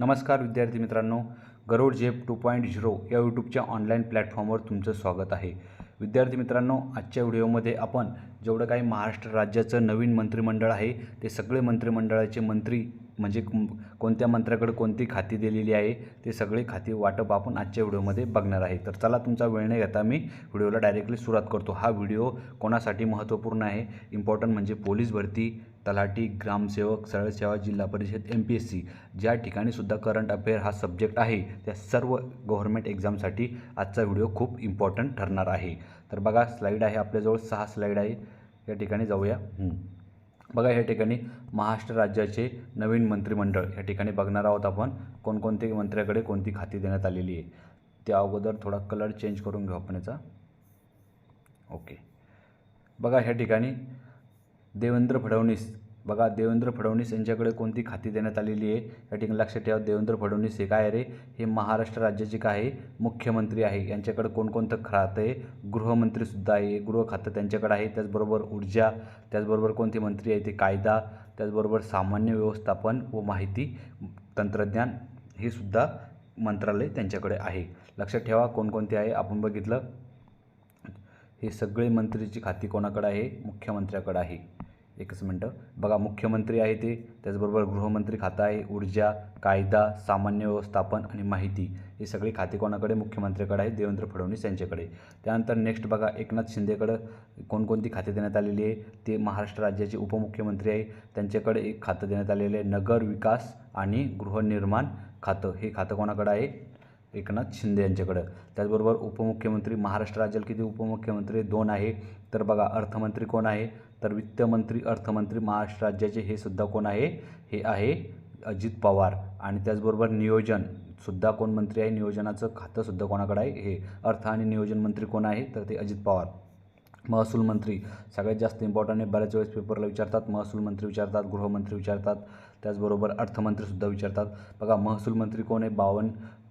नमस्कार विद्यार्थी मित्रांनो गरुड झेप टू पॉईंट झिरो या यूट्यूबच्या ऑनलाईन प्लॅटफॉर्मवर तुमचं स्वागत आहे. विद्यार्थी मित्रांनो आजच्या व्हिडिओमध्ये आपण जेवढं काही महाराष्ट्र राज्याचं नवीन मंत्रिमंडळ आहे ते सगळे मंत्रिमंडळाचे मंत्री म्हणजे कोणत्या मंत्र्याकडे कोणती खाती दिलेली आहे ते सगळे खाती वाटप आपण आजच्या व्हिडिओमध्ये बघणार आहे. तर चला तुमचा वेळ नाही घेता मी व्हिडिओला डायरेक्टली सुरुवात करतो. हा व्हिडिओ कोणासाठी महत्त्वपूर्ण आहे? इम्पॉर्टंट म्हणजे पोलीस भरती तलाठी ग्रामसेवक सरळ सेवा जिल्हा परिषद एम पी एस सी ज्या ठिकाणी सुद्धा करंट अफेअर हा सब्जेक्ट आहे त्या सर्व गव्हर्मेंट एक्झामसाठी आजचा व्हिडिओ खूप इम्पॉर्टंट ठरणार आहे. तर बघा स्लाईड आहे आपल्याजवळ सहा स्लाईड आहे. या ठिकाणी जाऊया. बघा या ठिकाणी महाराष्ट्र राज्याचे नवीन मंत्रिमंडळ या ठिकाणी बघणार आहोत आपण कोणकोणते मंत्र्याकडे कोणती खाती देण्यात आलेली आहे. त्या अगोदर थोडा कलर चेंज करून घेऊ आपण याचा. ओके बघा ह्या ठिकाणी देवेंद्र फडणवीस. बघा देवेंद्र फडणवीस यांच्याकडे कोणती खाती देण्यात आलेली आहे? या ठिकाणी लक्षात ठेवा. देवेंद्र फडणवीस हे काय आहे रे? हे महाराष्ट्र राज्याचे काय आहे मुख्यमंत्री आहे. यांच्याकडे कोणकोणतं खातं आहे? गृहमंत्रीसुद्धा आहे. गृह खातं त्यांच्याकडे आहे. त्याचबरोबर ऊर्जा त्याचबरोबर कोणते मंत्री आहे? ते कायदा त्याचबरोबर सामान्य व्यवस्थापन व माहिती तंत्रज्ञान हे सुद्धा मंत्रालय त्यांच्याकडे आहे. लक्षात ठेवा. कोणकोणते आहे? आपण बघितलं. हे सगळे मंत्रीची खाती कोणाकडे आहे? मुख्यमंत्र्याकडे आहे. एकच मिनटं. बघा मुख्यमंत्री आहे ते त्याचबरोबर गृहमंत्री खातं आहे ऊर्जा कायदा सामान्य व्यवस्थापन आणि माहिती. हे सगळे खाते कोणाकडे? मुख्यमंत्र्याकडे आहे देवेंद्र फडणवीस यांच्याकडे. त्यानंतर नेक्स्ट बघा एकनाथ शिंदेकडं कोणकोणती खाते देण्यात आलेली आहे? ते महाराष्ट्र राज्याचे उपमुख्यमंत्री आहे. त्यांच्याकडे एक खातं देण्यात आलेलं आहे नगर विकास आणि गृहनिर्माण खातं. हे खातं कोणाकडं आहे? एकनाथ शिंदे यांच्याकडं. त्याचबरोबर उपमुख्यमंत्री महाराष्ट्र राज्याला किती उपमुख्यमंत्री? दोन आहे. तर बघा अर्थमंत्री कोण आहे? तर वित्तमंत्री अर्थमंत्री महाराष्ट्र राज्याचे हे सुद्धा कोण आहे? हे आहे अजित पवार. आणि त्याचबरोबर नियोजन सुद्धा कोण मंत्री आहे? नियोजनाचं खातंसुद्धा कोणाकडे आहे? हे. अर्थ आणि नियोजन मंत्री कोण आहे? तर ते अजित पवार. महसूल मंत्री. सगळ्यात जास्त इम्पॉर्टंट आहे बऱ्याच वेळेस पेपरला विचारतात. महसूल मंत्री विचारतात गृहमंत्री विचारतात. त्याचबरोबर अर्थमंत्रीसुद्धा विचारतात. बघा महसूल मंत्री कोण आहे?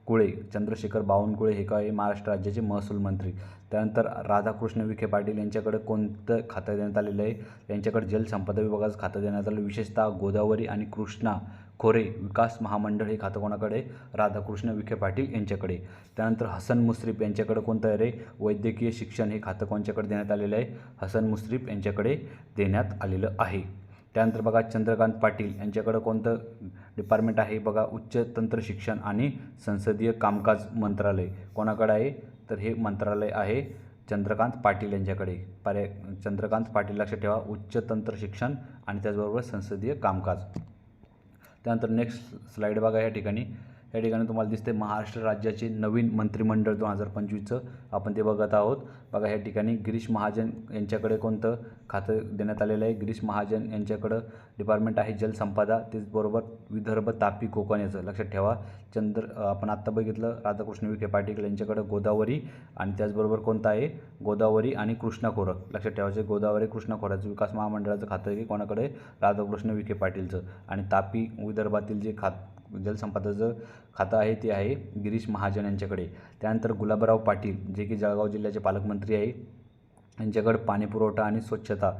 कुळे चंद्रशेखर बावनकुळे हे काय आहे? महाराष्ट्र राज्याचे महसूल मंत्री. त्यानंतर राधाकृष्ण विखे पाटील यांच्याकडे कोणतं खातं देण्यात आलेलं आहे? यांच्याकडे जलसंपदा विभागाचं खातं देण्यात आलं विशेषतः गोदावरी आणि कृष्णा खोरे विकास महामंडळ हे खातं कोणाकडे? राधाकृष्ण विखे पाटील यांच्याकडे. त्यानंतर हसन मुश्रीफ यांच्याकडे कोणतं आहे रे? वैद्यकीय शिक्षण हे खातं कोणच्याकडे देण्यात आलेलं आहे? हसन मुश्रीफ यांच्याकडे देण्यात आलेलं आहे. त्यानंतर बघा चंद्रकांत पाटील यांच्याकडं कोणतं डिपार्टमेंट आहे? बघा उच्च तंत्र शिक्षण आणि संसदीय कामकाज मंत्रालय. कोणाकडे आहे? तर हे मंत्रालय आहे चंद्रकांत पाटील यांच्याकडे. पर्याय चंद्रकांत पाटील लक्षात ठेवा उच्च तंत्र शिक्षण आणि त्याचबरोबर संसदीय कामकाज. त्यानंतर नेक्स्ट स्लाईड बघा या ठिकाणी. या ठिकाणी तुम्हाला दिसते महाराष्ट्र राज्याचे नवीन मंत्रिमंडळ दोन हजार पंचवीसचं. आपण ते बघत आहोत. बघा या ठिकाणी गिरीश महाजन यांच्याकडे कोणतं खातं देण्यात आलेलं आहे? गिरीश महाजन यांच्याकडं डिपार्टमेंट आहे जलसंपदा त्याचबरोबर विदर्भ तापी कोकण याचं. लक्षात ठेवा चंद्र आपण आत्ता बघितलं राधाकृष्ण विखे पाटील यांच्याकडं गोदावरी आणि त्याचबरोबर कोणतं आहे? गोदावरी आणि कृष्णा खोरं. लक्षात ठेवायचं गोदावरी कृष्णा खोऱ्याचं विकास महामंडळाचं खातं आहे की कोणाकडे? राधाकृष्ण विखे पाटीलचं. आणि तापी विदर्भातील जे खात जलसंपदाचं खातं आहे ते आहे गिरीश महाजन यांच्याकडे. त्यानंतर गुलाबराव पाटील जे की जळगाव जिल्ह्याचे पालकमंत्री आहे यांच्याकडे पाणीपुरवठा आणि स्वच्छता.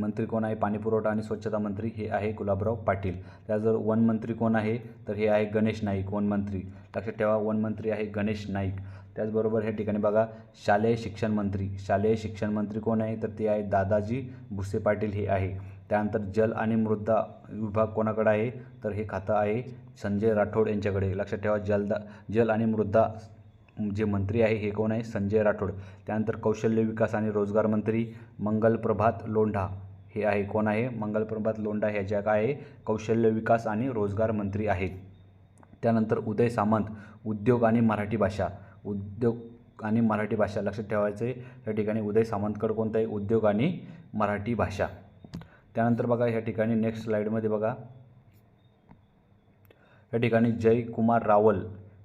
मंत्री कोण आहे? पाणीपुरवठा आणि स्वच्छता मंत्री हे आहे गुलाबराव पाटील. त्याचबरोबर वन मंत्री कोण आहे? तर हे आहे गणेश नाईक वन मंत्री. लक्षात ठेवा वन मंत्री आहे गणेश नाईक. त्याचबरोबर ह्या ठिकाणी बघा शालेय शिक्षण मंत्री. शालेय शिक्षण मंत्री कोण आहे? तर ते आहे दादाजी भुसे पाटील हे आहे. त्यानंतर जल आणि मृदा विभाग कोणाकडे आहे? तर हे खातं आहे संजय राठोड यांच्याकडे. लक्षात ठेवा जलदा जल आणि मृदा जे मंत्री आहे हे कोण आहे? संजय राठोड. त्यानंतर कौशल्य विकास आणि रोजगार मंत्री मंगल प्रभात लोंढा. हे आहे कोण आहे? मंगल प्रभात लोंढा ह्याच्या काय आहे कौशल्य विकास आणि रोजगार मंत्री आहेत. त्यानंतर उदय सामंत उद्योग आणि मराठी भाषा. उद्योग आणि मराठी भाषा लक्षात ठेवायचं. आहे या ठिकाणी उदय सामंतकड कोणतं आहे? उद्योग आणि मराठी भाषा. त्यानंतर बघा ह्या ठिकाणी नेक्स्ट स्लाईडमध्ये बघा. या ठिकाणी जयकुमार रावल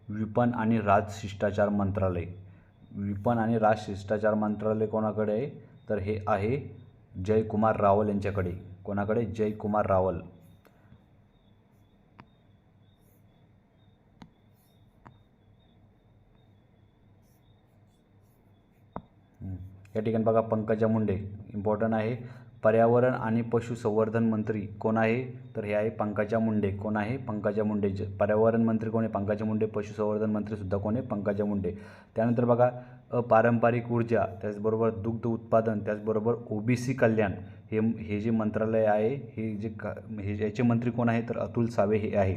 विपण आणि राज शिष्टाचार मंत्रालय. विपण आणि राज शिष्टाचार मंत्रालय कोणाकडे आहे? तर हे आहे जयकुमार रावल यांच्याकडे. कोणाकडे? जयकुमार रावल. या ठिकाणी बघा पंकजा मुंडे. इम्पॉर्टंट आहे. पर्यावरण आणि पशुसंवर्धन मंत्री कोण आहे? तर हे आहे पंकजा मुंडे. कोण आहे? पंकजा मुंडे. ज पर्यावरण मंत्री कोण आहे? पंकजा मुंडे. पशुसंवर्धन मंत्रीसुद्धा कोण आहे? पंकजा मुंडे. त्यानंतर बघा अपारंपरिक ऊर्जा त्याचबरोबर दुग्ध उत्पादन त्याचबरोबर ओ बी सी कल्याण हे हे जे मंत्रालय आहे हे जे का हे याचे मंत्री कोण आहे? तर अतुल सावे हे आहे.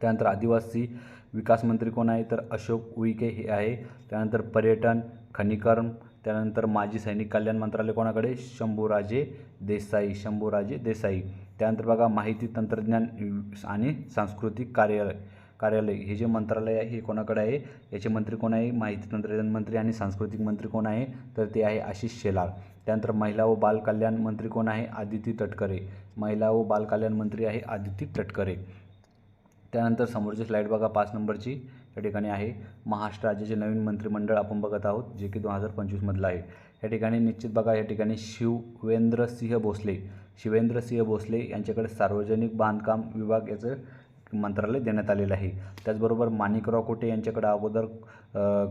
त्यानंतर आदिवासी विकास मंत्री कोण आहे? तर अशोक उईके हे आहे. त्यानंतर पर्यटन खनिकर्म त्यानंतर माजी सैनिक कल्याण मंत्रालय कोणाकडे? शंभूराजे देसाई शंभूराजे देसाई. त्यानंतर बघा माहिती तंत्रज्ञान आणि सांस्कृतिक कार्यालय कार्यालय. हे जे मंत्रालय आहे हे कोणाकडे आहे? याचे मंत्री कोण आहे? माहिती तंत्रज्ञान मंत्री आणि सांस्कृतिक मंत्री कोण आहे? तर ते आहे आशिष शेलार. त्यानंतर महिला व बाल कल्याण मंत्री कोण आहे? आदिती तटकरे. महिला व बाल कल्याण मंत्री आहे आदिती तटकरे. त्यानंतर समोरची स्लाईड बघा पाच नंबरची. या ठिकाणी आहे. महाराष्ट्र राज्याचे नवीन मंत्रिमंडळ आपण बघत आहोत जे की दोन हजार पंचवीसमधलं आहे. या ठिकाणी निश्चित बघा या ठिकाणी शिवेंद्रसिंह भोसले. शिवेंद्रसिंह भोसले यांच्याकडे सार्वजनिक बांधकाम विभाग याचं मंत्रालय देण्यात आलेलं आहे. त्याचबरोबर माणिकराव कोटे यांच्याकडे अगोदर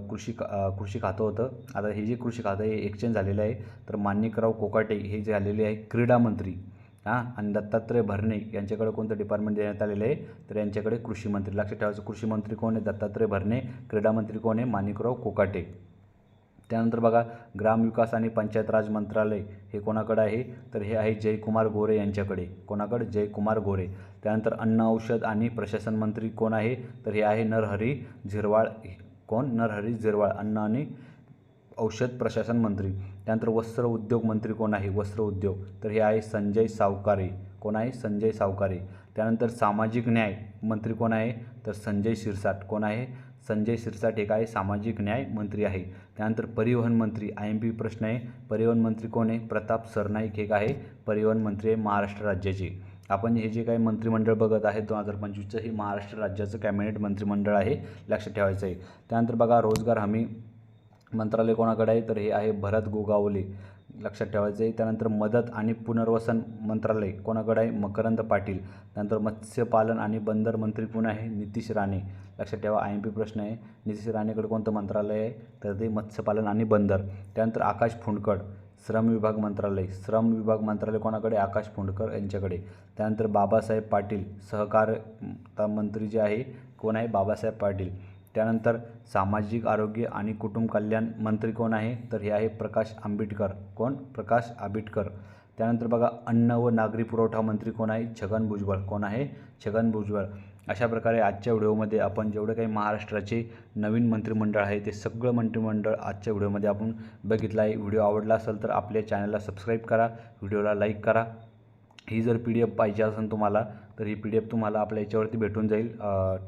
कृषी कृषी खातं होतं. आता हे जे कृषी खातं हे एक्सचेंज झालेलं आहे. तर माणिकराव कोकाटे हे जे आलेले आहे क्रीडा मंत्री. हां? आणि दत्तात्रय भरणे यांच्याकडे कोणतं डिपार्टमेंट देण्यात आलेलं आहे? तर यांच्याकडे कृषी मंत्री. लक्षात ठेवायचं कृषी मंत्री कोण आहे? दत्तात्रय भरणे. क्रीडा मंत्री कोण आहे? माणिकराव कोकाटे. त्यानंतर बघा ग्रामविकास आणि पंचायत राज मंत्रालय हे कोणाकडे आहे? तर हे आहे जयकुमार गोरे यांच्याकडे. कोणाकडे? जयकुमार गोरे. त्यानंतर अन्न औषध आणि प्रशासन मंत्री कोण आहे? तर हे आहे नरहरी झिरवाळ. कोण? नरहरी झिरवाळ. अन्न आणि औषध प्रशासन मंत्री त्यानंतर वस्त्र उद्योग मंत्री कोण आहे? वस्त्र उद्योग. तर हे आहे संजय सावकारे. कोण आहे? संजय सावकारे. त्यानंतर सामाजिक न्याय मंत्री कोण आहे? तर संजय शिरसाट. कोण आहे? संजय शिरसाट हे काय सामाजिक न्याय मंत्री आहे. त्यानंतर परिवहन मंत्री आय एम पी प्रश्न आहे. परिवहन मंत्री कोण आहे? प्रताप सरनाईक हे काय आहे परिवहन मंत्री आहे महाराष्ट्र राज्याचे. आपण हे जे काही मंत्रिमंडळ बघत आहे दोन हजार पंचवीसचं हे महाराष्ट्र राज्याचं कॅबिनेट मंत्रिमंडळ आहे लक्षात ठेवायचं आहे. त्यानंतर बघा रोजगार हमी मंत्रालय कोणाकडे आहे तर हे आहे भरत गोगावले. लक्षात ठेवायचं आहे. त्यानंतर मदत आणि पुनर्वसन मंत्रालय कोणाकडे आहे मकरंद पाटील. त्यानंतर मत्स्यपालन आणि बंदर मंत्री कोण आहे? नितीश राणे. लक्षात ठेवा आय एम पी प्रश्न आहे. नितीश राणेकडे कोणतं मंत्रालय आहे? तर ते मत्स्यपालन आणि बंदर. त्यानंतर आकाश फुंडकड श्रम विभाग मंत्रालय. श्रम विभाग मंत्रालय कोणाकडे? आकाश फुंडकर यांच्याकडे. त्यानंतर बाबासाहेब पाटील सहकार मंत्री जे आहे कोण आहे? बाबासाहेब पाटील. त्यानंतर सामाजिक आरोग्य आणि कुटुंब कल्याण मंत्री कोण आहे? तर हे आहे प्रकाश आंबेडकर. कोण? प्रकाश आंबेडकर. त्यानंतर बघा अन्न व नागरी पुरवठा मंत्री कोण आहे? छगन भुजबळ. कोण आहे? छगन भुजबळ. अशा प्रकारे आजच्या व्हिडिओमध्ये आपण जेवढे काही महाराष्ट्राचे नवीन मंत्रिमंडळ आहे ते सगळं मंत्रिमंडळ आजच्या व्हिडिओमध्ये आपण बघितलं आहे. व्हिडिओ आवडला असेल तर आपल्या चॅनलला सबस्क्राईब करा. व्हिडिओला लाईक करा. ही जर पी डी एफ पाहिजे असेल तुम्हाला तर ही पी डी एफ तुम्हाला आपल्या याच्यावरती भेटून जाईल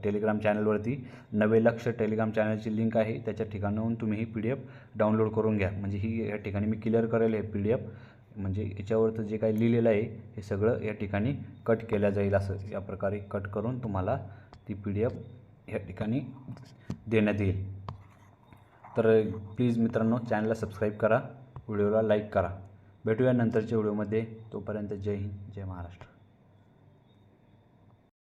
टेलिग्राम चॅनलवरती नवे लक्ष टेलिग्राम चॅनलची लिंक आहे त्याच्या ठिकाणाहून तुम्ही ही पी डी एफ डाउनलोड करून घ्या. म्हणजे ही या ठिकाणी मी क्लिअर करेल हे पी डी एफ म्हणजे याच्यावरचं जे काही लिहिलेलं आहे हे सगळं या ठिकाणी कट केलं जाईल असं. या प्रकारे कट करून तुम्हाला ती पी डी एफ या ठिकाणी देण्यात येईल. तर प्लीज मित्रांनो चॅनलला सबस्क्राईब करा. व्हिडिओला लाईक करा. भेटूया नंतरच्या व्हिडिओमध्ये. तोपर्यंत जय हिंद जय महाराष्ट्र.